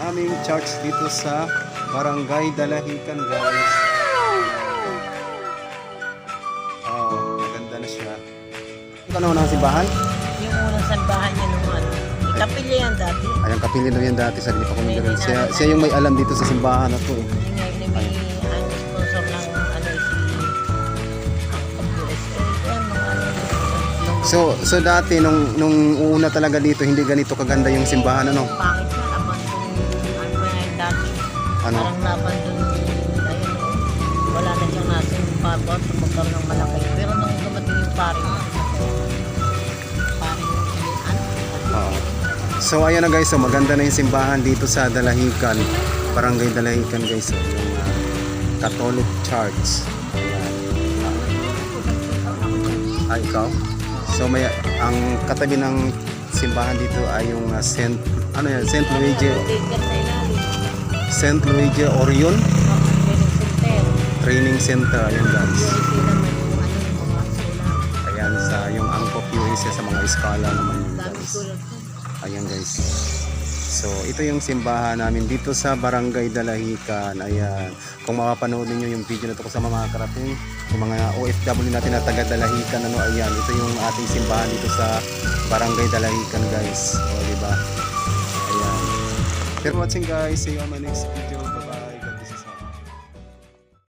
aming church dito sa Barangay Dalahican guys. Oh, maganda na siya. Ito na unang simbahan? Yung unang sambahan niya nung ano. Kapilya yan dati. Ayun, kapili na yan dati sa Lipa Kumundaran. Siya, siya yung may alam dito sa simbahan na to eh. Yung may ano, ng ano ano. yung- So, so dati nung nung una talaga dito hindi ganito kaganda yung simbahan ano? Pangit Ano? Parang nabandon. Ayun, oh. wala na siyang nasin pabot. Magkaroon ng malaki. Pero nung dumating yung paring, paring, ano, Oo. So ayun na guys, so maganda na yung simbahan dito sa Dalahican. Barangay Dalahican guys, so, yung ah, Catholic Church. Ayan. Ah, ikaw? So may ang katabi ng simbahan dito ay yung ah, Saint ano yan, Saint Luigi Saint Luigi Orion training center. Ayun guys. Ayan sa yung angkop UAC sa mga eskwela naman yun guys. Ayan guys. So, ito yung simbahan namin dito sa Barangay Dalahican. Ayan. Kung mapapanood niyo yung video na to sa mga karating, yung mga OFW natin na taga Dalahican, ano, ayan. Ito yung ating simbahan dito sa Barangay Dalahican, guys. O, di ba? Ayan. Thanks for watching guys. See you on my next video. Bye-bye.